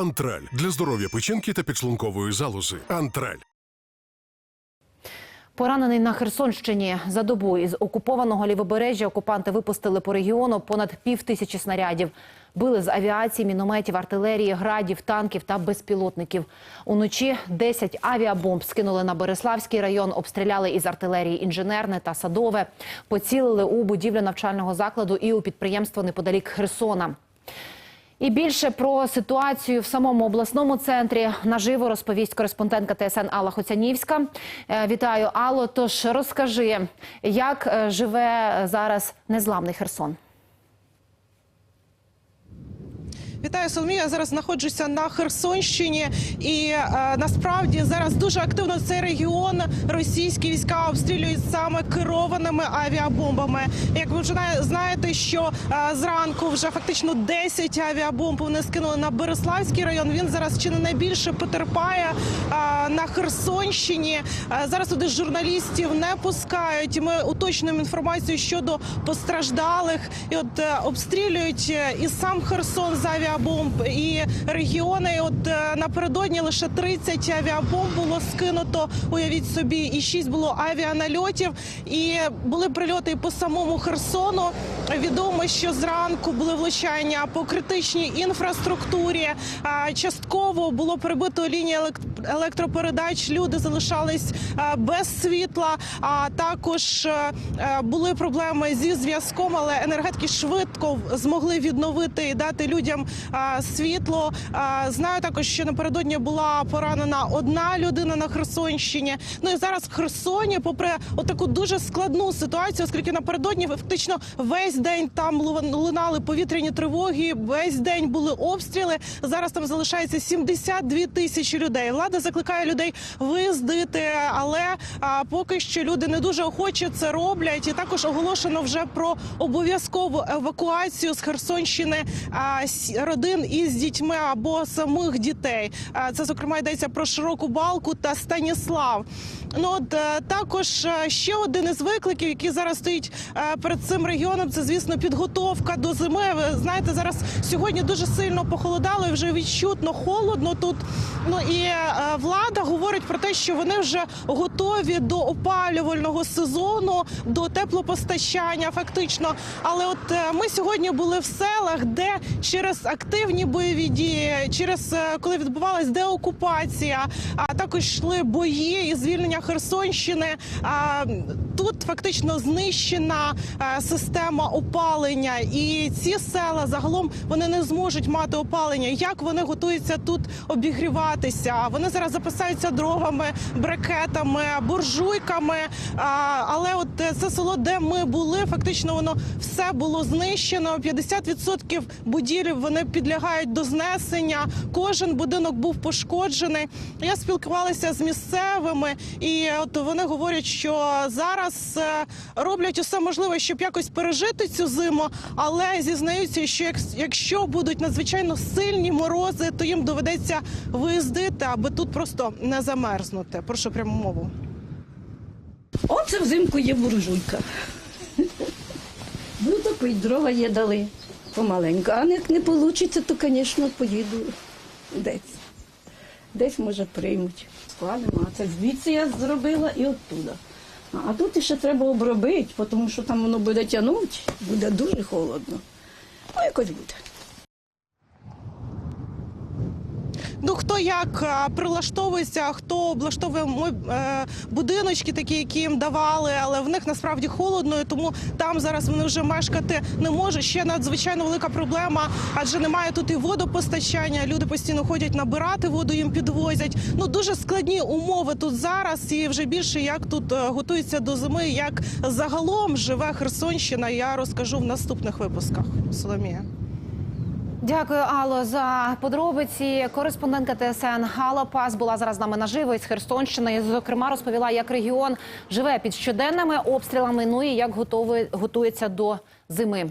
Антраль для здоров'я печінки та підшлункової залози. Антраль. Поранений на Херсонщині за добу із окупованого лівобережжя окупанти випустили по регіону понад пів тисячі снарядів. Били з авіації, мінометів, артилерії, градів, танків та безпілотників. Уночі 10 авіабомб скинули на Береславський район, обстріляли із артилерії інженерне та садове, поцілили у будівлю навчального закладу і у підприємство неподалік Херсона. І більше про ситуацію в самому обласному центрі наживо розповість кореспондентка ТСН Алла Хоцянівська. Е, Вітаю, Алло. Тож розкажи, як е, живе зараз незламний Херсон. Вітаю Соломія. Я зараз знаходжуся на Херсонщині, і е, насправді зараз дуже активно цей регіон російські війська обстрілюють саме керованими авіабомбами. Як ви вже на- знаєте, що е, зранку вже фактично 10 авіабомб вони скинули на Береславський район. Він зараз чи не найбільше потерпає е, на Херсонщині. Е, зараз туди журналістів не пускають. Ми уточнюємо інформацію щодо постраждалих. І от е, обстрілюють е, і сам Херсон з авіабомб, і регіони. От е, напередодні лише 30 авіабомб було скинуто. Уявіть собі, і 6 було авіанальотів. І були прильоти по самому Херсону. Відомо, що зранку були влучання по критичній інфраструктурі. Частково було прибито лінії елект- електропередач. Люди залишались без світла. А також е, е, були проблеми зі зв'язком, але енергетики швидко змогли відновити і дати людям світло. Знаю також, що напередодні була поранена одна людина на Херсонщині. Ну і зараз в Херсоні, попри отаку дуже складну ситуацію, оскільки напередодні фактично весь день там лунали повітряні тривоги, весь день були обстріли. Зараз там залишається 72 тисячі людей. Влада закликає людей виїздити, але поки що люди не дуже охоче це роблять. І також оголошено вже про обов'язкову евакуацію з Херсонщини а, родин із дітьми або самих дітей. Це зокрема йдеться про широку балку та Станіслав. Ну от е, також е, ще один із викликів, який зараз стоїть е, перед цим регіоном, це звісно підготовка до зими. Ви знаєте, зараз сьогодні дуже сильно похолодало і вже відчутно холодно тут. Ну і влада говорить про те, що вони вже готові до опалювального сезону, до теплопостачання, фактично. Але от ми сьогодні були в селах, де через активні бойові дії, через коли відбувалась деокупація, а також йшли бої і звільнення Херсонщини. Тут фактично знищена е, система опалення, і ці села загалом вони не зможуть мати опалення. Як вони готуються тут обігріватися? Вони зараз запасаються дровами, брикетами, буржуйками. Але от це село, де ми були, фактично воно все було знищено. 50% будівель вони підлягають до знесення. Кожен будинок був пошкоджений. Я спілкувалася з місцевими, і от вони говорять, що зараз е, роблять усе можливе, щоб якось пережити цю зиму, але зізнаються, що як- якщо будуть надзвичайно сильні морози, то їм доведеться виїздити, аби тут просто не замерзнути. Прошу пряму мову. Оце взимку є буржуйка. Ну, й дрова є дали помаленьку. А як не вийде, то, звісно, поїду десь. Десь, може, приймуть. Складемо. А це звідси я зробила і оттуда. А тут ще треба обробити, тому що там воно буде тягнути, буде дуже холодно. Ну, якось буде. Ну хто як прилаштовується, хто облаштовує е, будиночки, такі, які їм давали, але в них насправді холодно, і тому там зараз вони вже мешкати не можуть. Ще надзвичайно велика проблема, адже немає тут і водопостачання. Люди постійно ходять набирати воду, їм підвозять. Ну дуже складні умови тут зараз. І вже більше як тут е, готуються до зими, як загалом живе Херсонщина. Я розкажу в наступних випусках. Соломія. Дякую, Алло, за подробиці. Кореспондентка ТСН Гала Пас була зараз з нами наживо із Херсонщини. Зокрема, розповіла, як регіон живе під щоденними обстрілами. Ну і як готовий готується до зими.